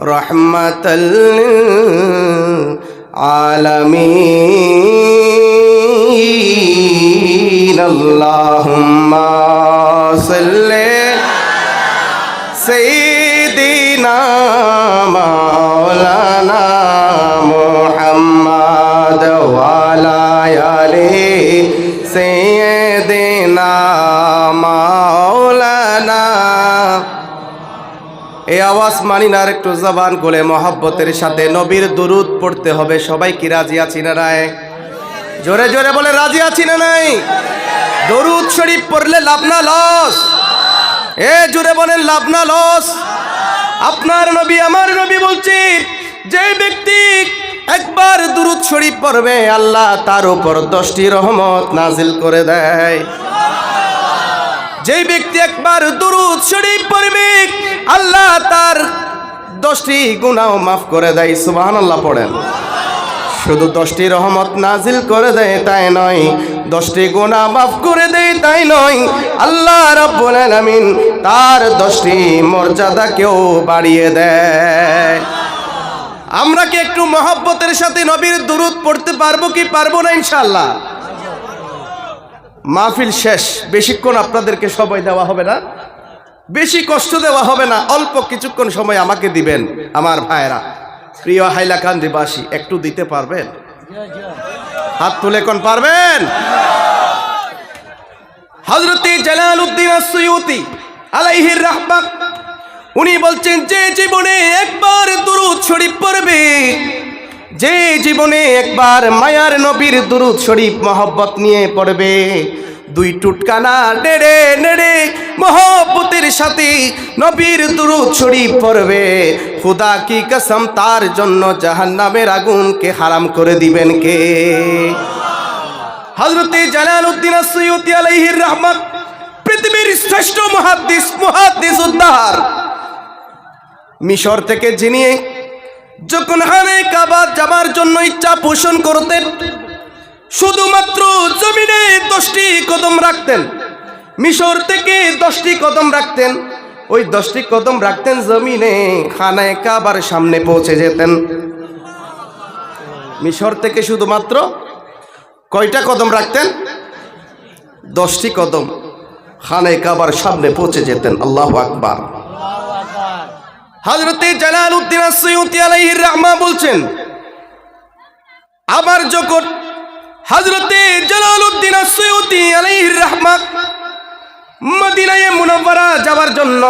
رحمة للعالمين اللهم صل سيدنا مولانا محمد وعلى آله سيدنا مولانا এই আওয়াজ মানি না একটু জবান করে মহাব্বতের সাথে নবীর দুরুদ পড়তে হবে, সবাই কি রাজি আছি না নাই? জোরে জোরে বলে, রাজি আছি না নাই? দরুদ শরীফ পড়লে লাভ না লস এ জোরে বলেন, লাভ না লস আপনার নবী, আমার নবী বলছি, যে ব্যক্তি একবার দুরুদ শরীফ পড়বে, আল্লাহ তার উপর দশটি রহমত নাজিল করে দেয়। যেই ব্যক্তি একবার দুরুদ শরীফ পড়বে, আল্লাহ তার দশটি গুনাহ মাফ করে দেয় সুবাহান আল্লাহ পড়েন। শুধু দশটি রহমত নাজিল করে দেয়, তাই নয়, দশটি গুনাহ মাফ করে দেয়, তাই নয়, আল্লাহ রাব্বুল আলামিন তার দশটি মর্যাদা মর্যাদাকেও বাড়িয়ে দেয়। আমরা কি একটু মহব্বতের সাথে নবীর দুরুদ পড়তে পারব কি পারব না, ইনশাআল্লাহ? মাহফিল শেষ, বেশিক্ষণ আপনাদেরকে সময় দেওয়া হবে না। বেশি কষ্ট দেওয়া হবে না, অল্প কিছুক্ষণ সময় আমাকে দিবেন, আমার ভাইরা প্রিয় হাইলাকান্দিবাসী একটু দিতে পারবেন? হাত তুলে কোন পারবেন? হজরতি জালাল উদ্দিন আলাইহির রাহমাত, উনি বলছেন, যে জীবনে একবার দুরুদ শরীফ পড়বে যে জীবনে একবার মায়ার নবীর দুরুদ শরীফ মহব্বত নিয়ে পড়বে, দুই টুটকানা নেড়ে নেড়ে মহব্বতের সাথে নবীর দুরুদ শরীফ পড়বে। খুদা কি কসম, তার জন্য জাহান্নামের আগুনকে হারাম করে দিবেন কে? হজরতে জালাল উদ্দিন সৈয়দি আলাইহির রহমত, পৃথিবীর শ্রেষ্ঠ মহাদ্দিস মহাদ্দিস উদ্ধার মিশর থেকে যিনি যখন হানে কাবা যাবার জন্য ইচ্ছা পোষণ করতেন, শুধুমাত্র জমিনে দশটি কদম রাখতেন, মিশর থেকে দশটি কদম রাখতেন, ওই দশটি কদম রাখতেন জমিনে, খানায় কাবার সামনে পৌঁছে যেতেন। মিশর থেকে শুধুমাত্র কয়টা কদম রাখতেন? দশটি কদম খানায় কাবার সামনে পৌঁছে যেতেন। আল্লাহ আকবার। হজরতে জালাল উদ্দিন সৈয়দি আলাইহির রহমা বলছেন, আবার যখন হজরতে জালাল উদ্দিন সৈয়দি আলাইহির রহমা মদিনায়ে মুনব্বরা যাওয়ার জন্য,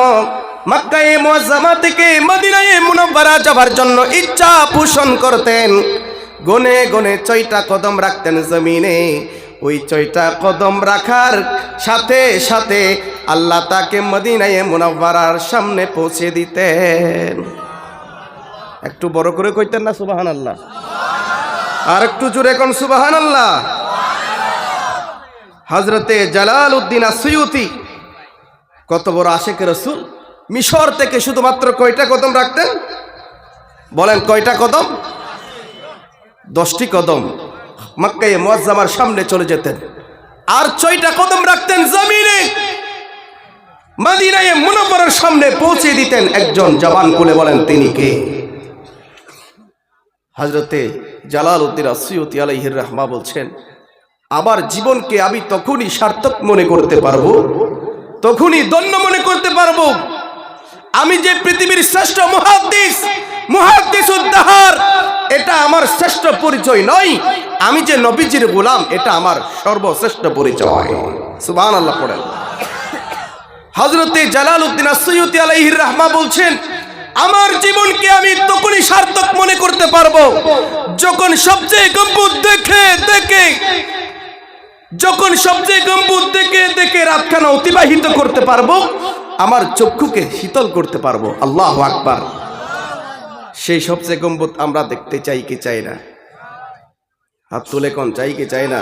মক্কায়ে মুআজ্জামা থেকে মদিনায়ে মুনব্বরা যাওয়ার জন্য ইচ্ছা পোষণ করতেন, গনে গনে ছয়টা কদম রাখতেন জমিনে। ওই ছয়টা কদম রাখার সাথে সাথে আল্লাহ তাকে মদিনায়ে মুনাব্বারার সামনে পৌঁছে দিতেন। একটু বড় করে কইতেন না সুবাহান আল্লাহ আর একটু জোরে কোন সুবাহান আল্লাহ হজরতে জালাল উদ্দিন আসুয়ুতি কত বড় আশেখ রসুল। মিশর থেকে শুধুমাত্র কয়টা কদম রাখতেন? বলেন কয়টা কদম? দশটি কদম। মক্কায় মুয়াজ্জামার সামনে চলে যেতেন। আর ছয়টা কদম রাখতেন জমিনে। মদিনায় মুনব্বরের সামনে পৌঁছে দিতেন একজন জবান কুলে বলেন, তিনি কে? হজরতে জালাল উদ্দিন আসিয়তি আলাইহির রহমা বলছেন, আমার জীবনকে আমি তখনই সার্থক মনে করতে পারব, তখনই দন্য মনে করতে পারব। আমি যে পৃথিবীর শ্রেষ্ঠ মহাদ্দিস মহাদ্দিস উদ্দাহার এটা আমার শ্রেষ্ঠ পরিচয় নয় আমি যে নবীজির গোলাম, এটা আমার সর্বশ্রেষ্ঠ পরিচয়। সুবান আল্লাহ পড়েন। হজরতে জালাল উদ্দিন সৈয়দি আলাইহির রহমা বলছেন, আমার জীবনকে আমি তখনই সার্থক মনে করতে পারব, যখন সবচেয়ে গম্বুজ দেখে দেখে, যখন সবচেয়ে গম্বুজ দেখে দেখে রাতখানা অতিবাহিত করতে পারব, আমার চক্ষুকে শীতল করতে পারব। আল্লাহ আকবার। সেই সবচেয়ে গম্বুজ আমরা দেখতে চাই কি চাই না? হাত তুলে কোন চাই কি চাই না?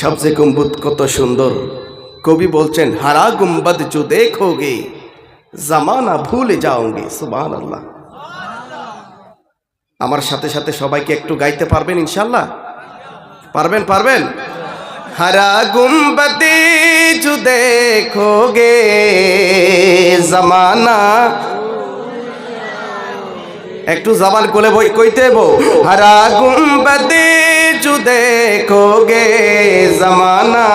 সবচেয়ে গম্বুদ কত সুন্দর। কবি বলছেন, হারা গুম্বদ জু দেখোগে, জামানা ভুলে যাওগে। সুবাহ আল্লাহ আমার সাথে সাথে সবাইকে একটু গাইতে পারবেন ইনশাল্লাহ পারবেন পারবেন? হারা গুম্বদে জু দেখোগে, জমানা একটু জবান কোলে বই কইতে বো হরা গুম্বদে জু দেখোগে জমানা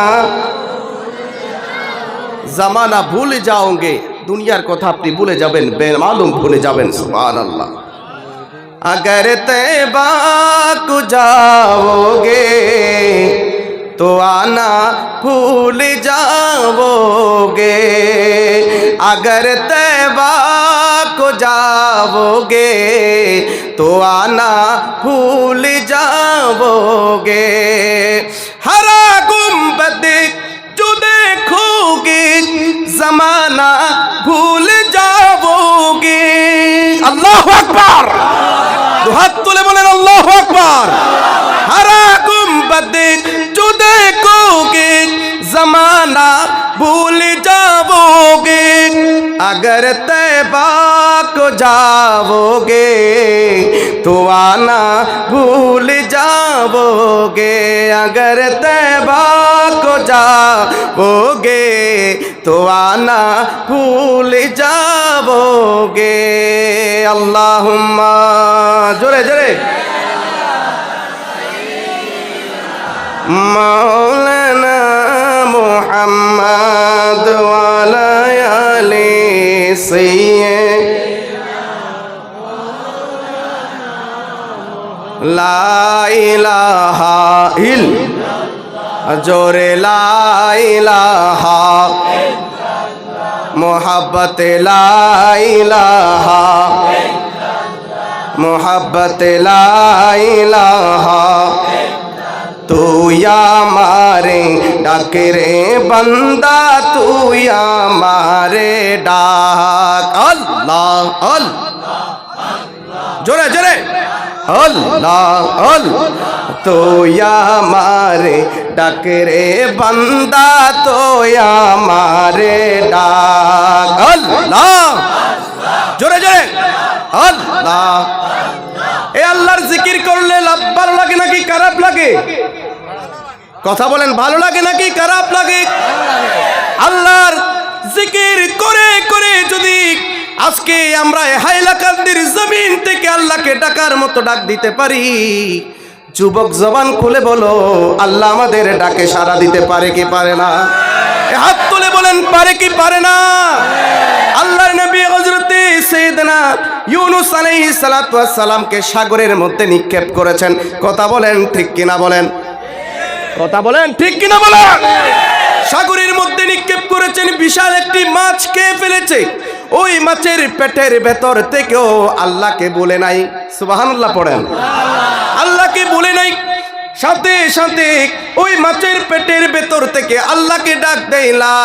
জামানা ভুলে যাওগে দুনিয়ার কথা আপনি ভুলে যাবেন বেমালুম ভুলে যাবেন সুবহান আল্লাহ अगर तैबा को जाओगे तो आना भूल जाओगे अगर तैबा को जाओगे तो आना भूल जाओगे हरा गुम्बद जो देखोगे जमाना भूल जाओगे अल्लाह अकबर দুহাত তুলে বলেন আল্লাহ আকবার হারা গুম্বদে जो देखोगे जमाना भूल जाओगे अगर तैबा को जाओगे तो आना भूल जाओगे अगर तैबा को जाओगे तो आना भूल जाओगे अल्लाहुम्मा जोरे जोरे मौलाना मोहम्मद वाला आले লাইলাহা ইল জোরে লাইলাহা মোহাব্বত লাইলাহা মোহাব্বত লাইলাহা তুই আমারে ডাকে রে বন্দা, তুই আমারে ডাক। আল্লাহ আল জোরে জোরে। আল্লাহ আল তুই আমারে ডাকে রে বন্দা, তুই আমারে ডাক। আল্লাহ। জোরে জোরে। আল্লাহ। এ আল্লাহর জিকির করলে লাভবার লাগে? কথা বলেন, ভালো লাগে নাকি, খারাপ লাগে? আল্লাহর জিকির করে করে যদি আজকে আমরা হাইলাকান্দির জমিন থেকে আল্লাহকে ডাকার মতো ডাক দিতে পারি, যুবক জবান খুলে বলো, আল্লাহ আমাদের ডাকে সাড়া দিতে পারে কি পারে না? হাত তুলে বলেন, পারে কি পারে না? আল্লাহর নবী হযরতে সাইয়েদনা ইউনুস আলাইহিস সালাতু ওয়াস সালামকে সাগরের মধ্যে নিক্ষেপ করেছেন। কথা বলেন ঠিক কিনা বলেন? কথা বলেন ঠিক কিনা বলেন? সাগরের মধ্যে নিক্ষেপ করেছেন বিশাল একটি মাছ খেয়ে ফেলেছে? ওই মাছের পেটের ভেতর থেকেও আল্লাহকে বলে নাই। সুবহানাল্লাহ পড়েন। আল্লাহকে বলে নাই সাথে সাথে ওই মাছের পেটের ভেতর থেকে আল্লাহকে ডাক দেয় লা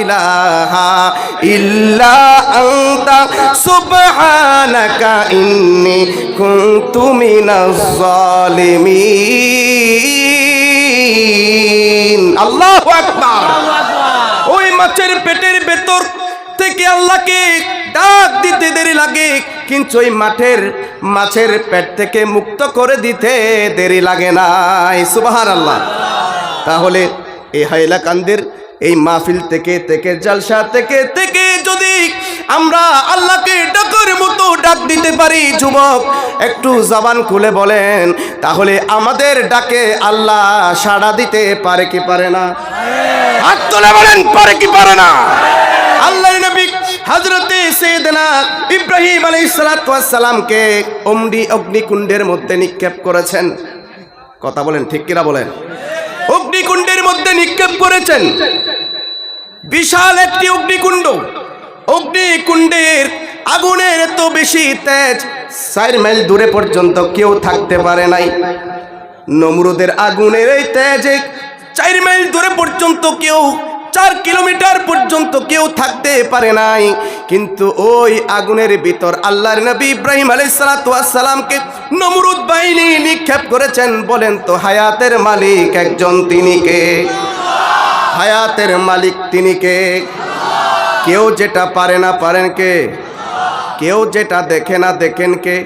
ইলাহা ইল্লা আনতা সুবহানাকা ইন্নী কুনতু মিনাজ জালিমিন। আল্লাহু আকবার। ওই মাছের পেটের ভেতর থেকে আল্লাহকে ডাক দিতে দেরি লাগে। কিন্তু ওই মাঠের, মাছের পেট থেকে মুক্ত করে দিতে দেরি লাগে নাই। সুবাহান আল্লাহ তাহলে এই হাইলাকান্দের, এই মাহফিল থেকে থেকে, জালসা থেকে থেকে যদি আমরা আল্লাহকে ডাকার মতো ডাক দিতে পারি, যুবক, একটু জবান খুলে বলেন, তাহলে আমাদের ডাকে আল্লাহ সাড়া দিতে পারে কি পারে না? হাত তুলে বলেন, পারে কি পারে না? আল্লাহর নবী হযরতে সাইয়েদনা ইব্রাহিম আলাইহিস সালাতু ওয়াস সালামকে অমরি অগ্নিকুণ্ডের মধ্যে নিক্ষেপ করেছেন। কথা বলেন, ঠিক কিনা বলেন? অগ্নিকুণ্ডের মধ্যে নিক্ষেপ করেছেন। বিশাল একটি অগ্নিকুণ্ড। অগ্নিকুণ্ডের আগুনের এত বেশি তেজ চার মাইল দূরে পর্যন্ত কেউ থাকতে পারে নাই। নমরুদের আগুনের এই তেজে চার মাইল দূরে পর্যন্ত কেউ চার কিলোমিটার পর্যন্ত কেউ থাকতে পারে নাই। কিন্তু ওই আগুনের ভিতর আল্লাহর নবী ইব্রাহিম আলাইসালামকে নমরুদ বাহিনী নিক্ষেপ করেছেন। বলেন তো, হায়াতের মালিক একজন তিনি কে? হায়াতের মালিক তিনি কে? কেউ যেটা পারে না পারেন কে? কেউ যেটা দেখে না দেখেন কে?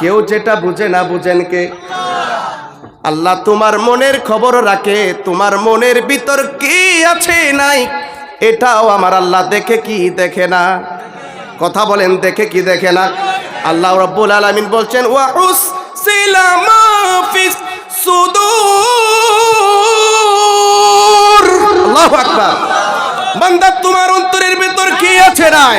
কেউ যেটা বুঝে না বুঝেন কে? আল্লাহ তোমার মনের খবর রাখে, তোমার মনের ভিতর কি আছে নাই, এটাও আমার আল্লাহ দেখে কি দেখে না। কথা বলেন, দেখে কি দেখে না। আল্লাহ রব্বুল আলামিন বলছেন ওয়া উসিলা মা ফিস সুদূর। আল্লাহু আকবার। বান্দা, তোমার অন্তরের ভেতর কি আছে নাই?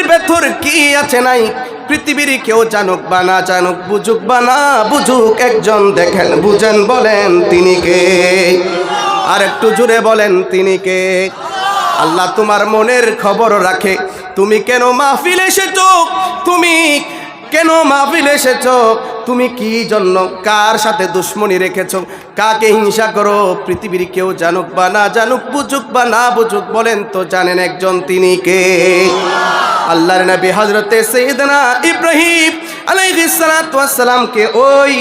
অন্তরের ভেতর কি আছে নাই? পৃথিবীর কেউ জানুক বা না জানুক, বুঝুক বা না বুঝুক, একজন দেখেন, বুঝেন, বলেন তিনি কে? আর একটু জুড়ে বলেন তিনি কে? আল্লাহ তোমার মনের খবর রাখে। তুমি কেন মাহফিল এসেছ? তুমি কেন মাহফিল এসেছ? তুমি কি জন্য কার সাথে দুশ্মনী রেখেছ? কাকে হিংসা করো? পৃথিবীর কেউ জানুক বা না জানুক, বুঝুক বা না বুঝুক, বলেন তো জানেন একজন তিনি কে? আল্লাহর নবী হজরতে সৈয়দনা ইব্রাহিম আলাইহিস সালাতু ওয়াস সালামকে ওই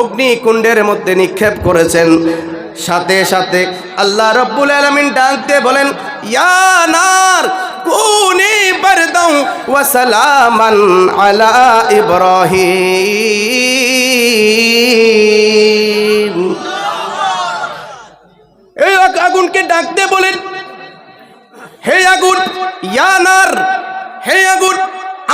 অগ্নিকুণ্ডের মধ্যে নিক্ষেপ করেছেন। সাথে সাথে আল্লাহ রব্বুল আলামিন ডাক দিয়ে বলেন, ইয়া নার কুনি বারদাও ওয়া সালামান আলা ইব্রাহিম। এই আগুনকে ডাক দিয়ে বলেন, হে আগুন, ইয়ানার, হে আগুন,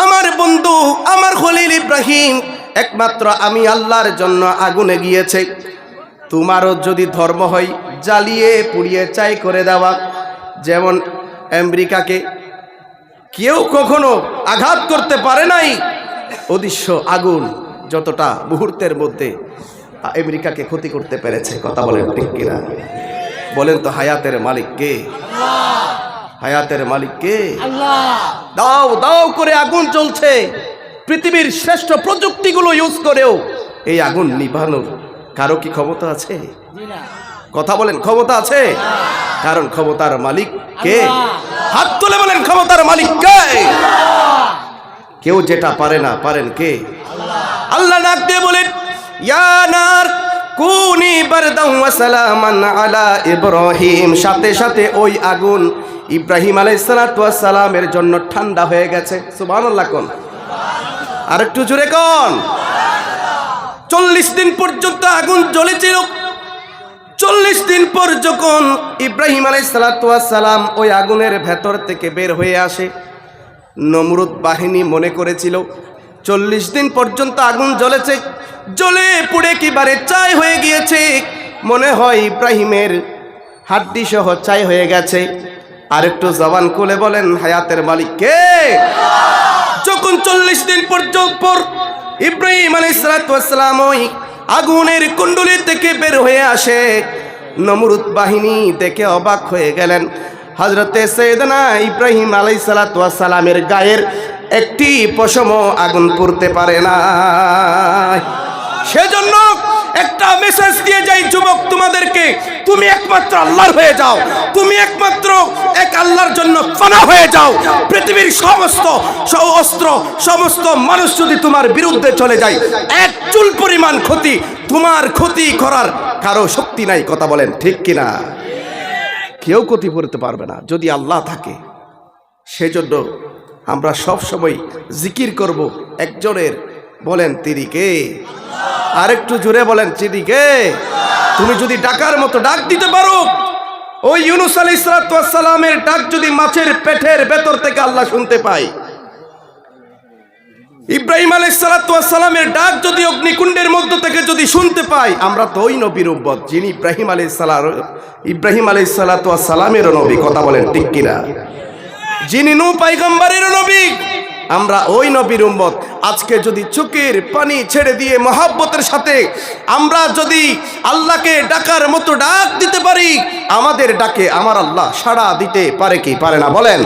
আমার বন্ধু, আমার খলিল ইব্রাহিম, একমাত্র আমি আল্লাহর জন্য আগুনে গিয়েছে। তোমারও যদি ধর্ম হয়, জ্বালিয়ে পুড়িয়ে চাই করে দেওয়া। যেমন আমেরিকাকে কেউ কখনো আঘাত করতে পারে নাই। অদৃশ্য আগুন যতটা মুহূর্তের মধ্যে আমেরিকাকে ক্ষতি করতে পেরেছে কথা বলেন ঠিক কিনা? বলেন তো হায়াতের মালিক কে? হায়াতের মালিক কে? দাও দাও করে আগুন চলছে পৃথিবীর শ্রেষ্ঠ প্রযুক্তিগুলো ইউজ করেও এই আগুন নিভানোর কারও কি ক্ষমতা আছে? কথা বলেন ক্ষমতা আছে? কারণ ক্ষমতার মালিক কে? হাত তুলে বলেন ক্ষমতার মালিক কে? কেউ যেটা পারে না, পারেন কে? আল্লাহ ডাক দিয়ে বলেন, ইয়া নার কুনি সালামান আলা ইব্রাহিম। সাথে সাথে ওই আগুন ইব্রাহিম আলাইহিস সালাতু ওয়াস সালামের জন্য ঠান্ডা হয়ে গেছে। সুবহানাল্লাহ কোন? আর একটু জোরে কোন? চল্লিশ দিন পর্যন্ত আগুন জ্বলেছিল। চল্লিশ দিন পর যখন ইব্রাহিম আলাই সালাম ওই আগুনের ভেতর থেকে বের হয়ে আসে, নমরুদ বাহিনী মনে করেছিল, চল্লিশ দিন পর্যন্ত আগুন জ্বলেছে, জ্বলে পুড়ে কিবারে চাই হয়ে গিয়েছে, মনে হয় ইব্রাহিমের হাড্ডি সহ চাই হয়ে গেছে। আর একটু জবান খুলে বলেন, হায়াতের মালিক কে? যখন চল্লিশ দিন পর্যন্ত পর ইব্রাহিম আলাইসালাম ওই আগুনের কুণ্ডলি থেকে বের হয়ে আসে। নমরুদ বাহিনী দেখে অবাক হয়ে গেলেন। হজরতে সৈদনা ইব্রাহিম আলাই সালাতামের গায়ের একটি পশম আগুন পুরতে পারে না সেজন্য একটা মেসেজ দিয়ে যাই যুবক তোমাদেরকে, তুমি একমাত্র আল্লাহর হয়ে যাও। তুমি একমাত্র এক আল্লাহর জন্য ফানা হয়ে যাও। পৃথিবীর সমস্ত অস্ত্র, সমস্ত মানুষ যদি তোমার বিরুদ্ধে চলে যায়, এক চুল পরিমাণ ক্ষতি তোমার ক্ষতি করার কারও শক্তি নাই, কথা বলেন ঠিক কিনা? কেউ ক্ষতি করতে পারবে না, যদি আল্লাহ থাকে। সেজন্য আমরা সব সময় জিকির করব, একজনের বলেন, তিনি কে? আরেকটু জুড়ে বলেন তিনি কে? তুমি যদি ডাকার মতো ডাক দিতে পারো, ওই ইউনুস আলী সালামের ডাক যদি মাছের পেটের ভেতর থেকে আল্লাহ শুনতে পাই ইব্রাহিম আলী সালামের ডাক যদি অগ্নিকুণ্ডের মধ্য থেকে যদি শুনতে পাই আমরা তো ওই নবীর যিনি ইব্রাহিম আলী সালাম ইব্রাহিম আলী সালামেরও নবী, কথা বলেন ঠিক কিনা? যিনি নু পাইগম্বরের নবী আমরা ওই নবীর উম্মত। আজকে যদি চোখের পানি ছেড়ে দিয়ে মহাব্বতের সাথে আমরা যদি আল্লাহকে ডাকার মতো ডাক দিতে পারি, আমাদের ডাকে আমার আল্লাহ সাড়া দিতে পারে কি পারে না বলেন?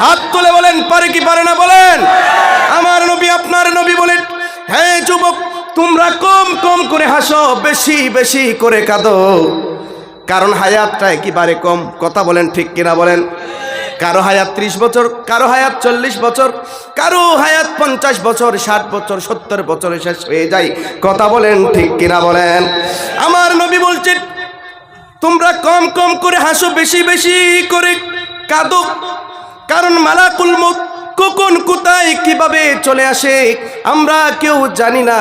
হাত তুলে বলেন, পারে কি পারে না বলেন? আমার নবী আপনার নবী বলেন হ্যাঁ যুবক, তোমরা কম কম করে হাসো, বেশি বেশি করে কাঁদো। কারণ হায়াতটা একেবারে কম। কথা বলেন ঠিক কিনা বলেন? কারও হায়াত ত্রিশ বছর, কারও হায়াত চল্লিশ বছর, কারও হায়াত পঞ্চাশ বছর, ষাট বছর, সত্তর বছরে শেষ হয়ে যায়। কথা বলেন ঠিক কিনা বলেন? আমার নবী বলছে তোমরা কম কম করে হাসো, বেশি বেশি করে কাঁদো। কারণ মালাকুল মত কখন, কোথায়, কীভাবে চলে আসে, আমরা কেউ জানি না।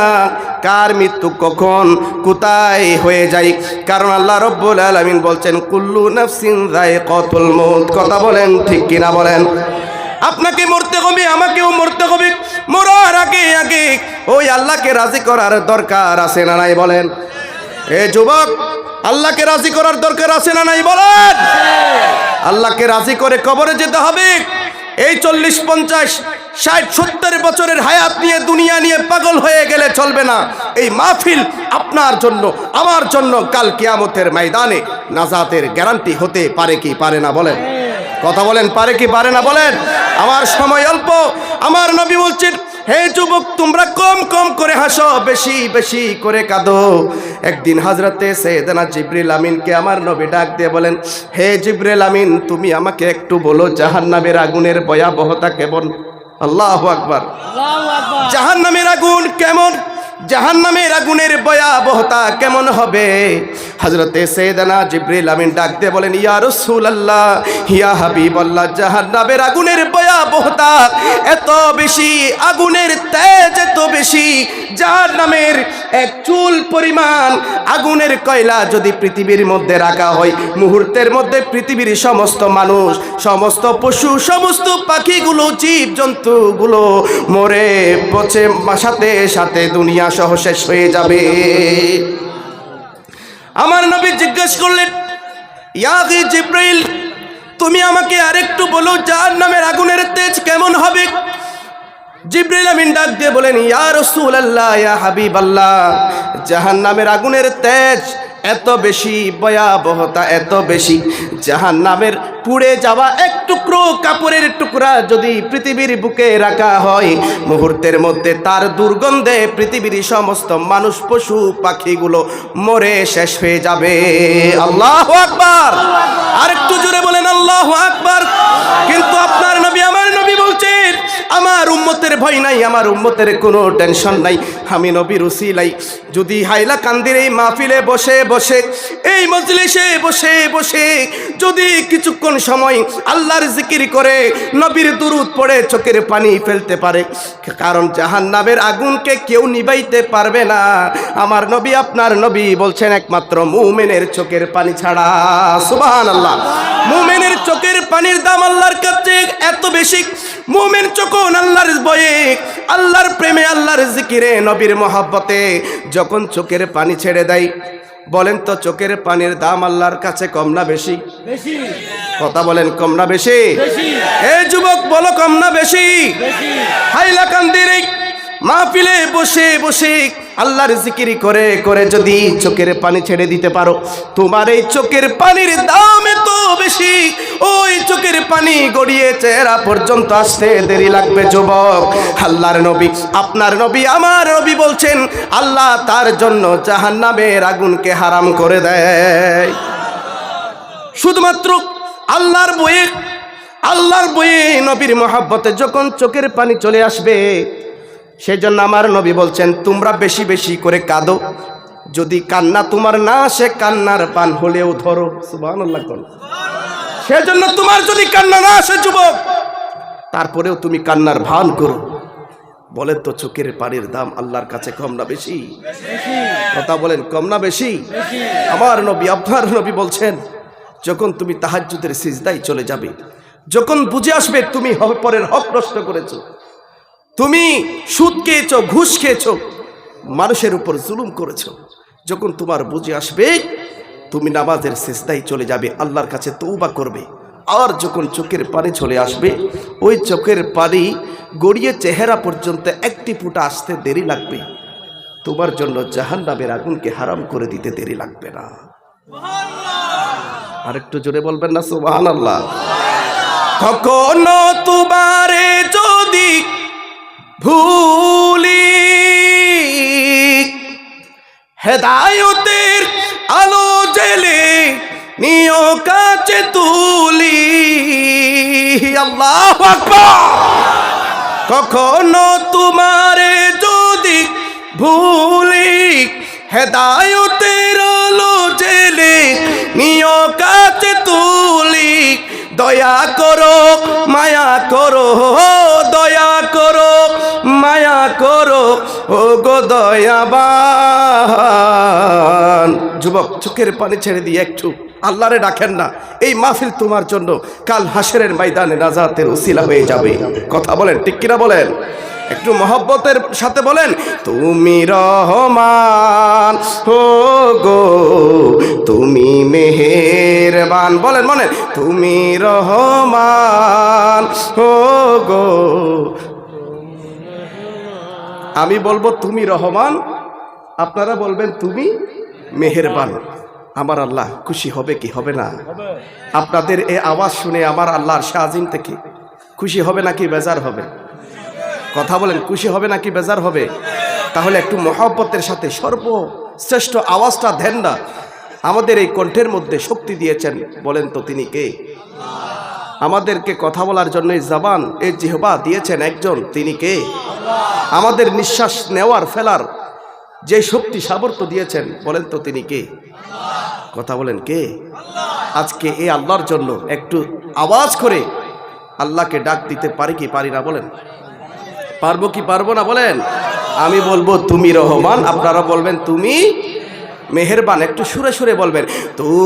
কার মৃত্যু কখন, কোথায় হয়ে যায়। কারণ আল্লাহ রব্বুল আলামিন বলছেন, কুল্লু নাফসিন যায়কাতুল মউত। কথা বলেন, ঠিক কিনা বলেন? আপনাকে মরতে হবে, আমাকেও মরতে হবে। মরার আগে আগে ওই আল্লাহকে রাজি করার দরকার আছে না নাই বলেন? এ যুবক, আল্লাহকে রাজি করার দরকার আছে না নাই বলেন? আল্লাহকে রাজি করে কবরে যেতে হবে। এই চল্লিশ, পঞ্চাশ, ষাট, সত্তর বছরের হায়াত নিয়ে, দুনিয়া নিয়ে পাগল হয়ে গেলে চলবে না। এই মাহফিল আপনার জন্য, আমার জন্য কাল কিয়ামতের ময়দানে নাজাতের গ্যারান্টি হতে পারে কি পারে না বলেন। কথা বলেন পারে কি পারে না বলেন? আমার সময় অল্প আমার নবী বলছেন হে যুবক তোমরা কম কম করে হাসো বেশি বেশি করে কাঁদো। একদিন হাজরাতে সৈয়দনা জিব্রিল আমিনকে আমার নবী ডাক দিয়ে বলেন হে জিব্রিল আমিন তুমি আমাকে একটু বলো জাহান্নামের আগুনের ভয়াবহতা কেমন? আল্লাহ আকবার। জাহান্নামের আগুন কেমন? জাহান্নামের আগুনের ভয়াবহতা কেমন হবে? হজরতে সৈয়দনা জিব্রিল আমিন ডাক দিয়ে বলেন, ইয়া রাসূলুল্লাহ, ইয়া হাবিবাল্লাহ, জাহান্নামের আগুনের ভয়াবহতা এত বেশি, আগুনের তেজ এত বেশি, জাহান্নামের এক চুল পরিমাণ আগুনের কয়লা যদি পৃথিবীর মধ্যে রাখা হয়, মুহূর্তের মধ্যে পৃথিবীর সমস্ত মানুষ, সমস্ত পশু, সমস্ত পাখিগুলো জীব জন্তুগুলো মরে, পচে, সাথে সাথে দুনিয়া সহ শেষ হয়ে যাবে। আমার নবী জিজ্ঞেস করলেন ইয়াহি জিব্রাইল, তুমি আমাকে আরেকটু বলো যার নামের আগুনের তেজ কেমন হবে? জিব্রিল আমিন ডাক দিয়ে বলেন, ইয়া রাসূলুল্লাহ, ইয়া হাবিবাল্লাহ, জাহান্নামের আগুনের তেজ এত বেশি ভয়াবহতা, এত বেশি জাহান্নামের পুড়ে যাওয়া এক টুকরো কাপড়ের টুকরা যদি পৃথিবীর বুকে রাখা হয়, মুহূর্তের মধ্যে তার দুর্গন্ধে পৃথিবীর সমস্ত মানুষ, পশু, পাখিগুলো মরে শেষ হয়ে যাবে। আল্লাহ আকবার! আরেকটু জোরে বলেন, আল্লাহ আকবার! কিন্তু আপনার নবী, আমার নবী বলছেন, আমার উম্মতের ভয় নাই, আমার উম্মতের কোনো টেনশন নাই। আমি নবীর উসিলাই যদি হাইলা কান্দির এই মাহফিলে বসে বসে, এই মজলিসে বসে বসে যদি কিছুক্ষণ সময় আল্লাহর জিকির করে, নবীর দুরুদ পড়ে চোখের পানি ফেলতে পারে। কারণ জাহান্নামের আগুনকে কেউ নিবাইতে পারবে না। আমার নবী, আপনার নবী বলছেন একমাত্র মুমেনের চোখের পানি ছাড়া। সুবাহান আল্লাহ মুমেনের চোখের পানির দাম আল্লাহর কাছে এত বেশি। মুমেন চোখন আল্লাহর বয়ে, আল্লাহর প্রেমে, আল্লাহর জিকিরে, নবীর মহাব্বতে যখন চোখের পানি ছেড়ে দেয় বলেন তো চোখের পানির দাম আল্লাহর কাছে কম না বেশি? কথা বলেন কম না বেশি? এই যুবক বলো কম না বেশি? বেশি। হাইলাকান্দির এই মাহফিলে বসে বসে আল্লাহর জিকিরি করে করে যদি চোখের পানি ছেড়ে দিতে পারো। তোমার এই চোখের পানির দাম এত বেশি। ওই চোখের পানি গড়িয়ে চেহারা পর্যন্ত আসতে দেরি লাগবে, যুবক। আল্লাহর নবী, আপনার নবী, আমার নবী বলছেন, আল্লাহ তার জন্য জাহান্নামের আগুনকে হারাম করে দেয়। শুধুমাত্র আল্লাহর বইয়ে আল্লাহর বইয়ে নবীর মহাব্বতে যখন চোখের পানি চলে আসবে সেই জন্য আমার নবী বলছেন, তোমরা বেশি বেশি করে কাঁদো। যদি কান্না তোমার না আসে, কান্নার পান হলেও ধরো। কোন সেজন্য তোমার যদি কান্না না আসে, যুবক, তারপরেও তুমি কান্নার ভান করো। বলেন তো, চোখের পানির দাম আল্লাহর কাছে কম না বেশি? কথা বলেন, কম না বেশি? আমার নবী, আপনার নবী বলছেন, যখন তুমি তাহাজ্জুদের সিজদাই চলে যাবে, যখন বুঝে আসবে তুমি পরের হক নষ্ট করেছ তুমি সুদ খেয়েছো ঘুষ খেয়েছো মানুষের উপর জুলুম করেছ। যখন তোমার বুঝে আসবে তুমি নামাজের সিজদাই চলে যাবে আল্লাহর কাছে তৌবা করবে। আর যখন চোখের পানি চলে আসবে ওই চোখের পানি গড়িয়ে চেহারা পর্যন্ত একটি ফুটা আসতে দেরি লাগবে। তোমার জন্য জাহান নামের আগুনকে হারাম করে দিতে দেরি লাগবে না। আরেকটু জোরে বলবেন না সুবাহান আল্লাহ কখনো তোমারে ভুলি। হেদায়তের আলো জেলে নিয় কাছে তুলি। আল্লাহ কখনো তোমারে যদি ভুলি, হেদায়তের আলো জেলে নিয় কাছে তুলি। দয়া করো মায়া করো দয়া করো মায়া করো ও গো দয়াবান। যুবক, চোখের পানি ছেড়ে দিয়ে একটু আল্লাহরে ডাকেন না। এই মাহফিল তোমার জন্য কাল হাসরের ময়দানে নাজাতের উসিলা হয়ে যাবে। কথা বলেন, ঠিক কিনা বলেন? একটু মহব্বতের সাথে বলেন, তুমি রহমান হো গো তুমি মেহেরবান। বলেন বলেন, তুমি রহমান হো গো আমি বলব, তুমি রহমান। আপনারা বলবেন, তুমি মেহেরবান। আমার আল্লাহ খুশি হবে কি হবে না? আপনাদের এ আওয়াজ শুনে আমার আল্লাহর শাহজিম থেকে খুশি হবে নাকি বেজার হবে? কথা বলেন, খুশি হবে নাকি বেজার হবে? তাহলে একটু মহব্বতের সাথে সর্বশ্রেষ্ঠ আওয়াজটা দেন না। আমাদের এই কণ্ঠের মধ্যে শক্তি দিয়েছেন, বলেন তো তিনি কে? আমাদেরকে কথা বলার জন্য জবান এই জিহবা দিয়েছেন একজন, তিনি কে? আমাদের নিঃশ্বাস নেওয়ার ফেলার যে শক্তি সামর্থ্য দিয়েছেন, বলেন তো তিনি কে? কথা বলেন কে? আজকে এই আল্লাহর জন্য একটু আওয়াজ করে আল্লাহকে ডাক দিতে পারি কি পারি না বলেন? পারব কি পারব না বলেন? আমি বলব তুমি রহমান, আপনারা বলবেন তুমি মেহেরবান, একটু সুরে সুরে বলবেন, তুমি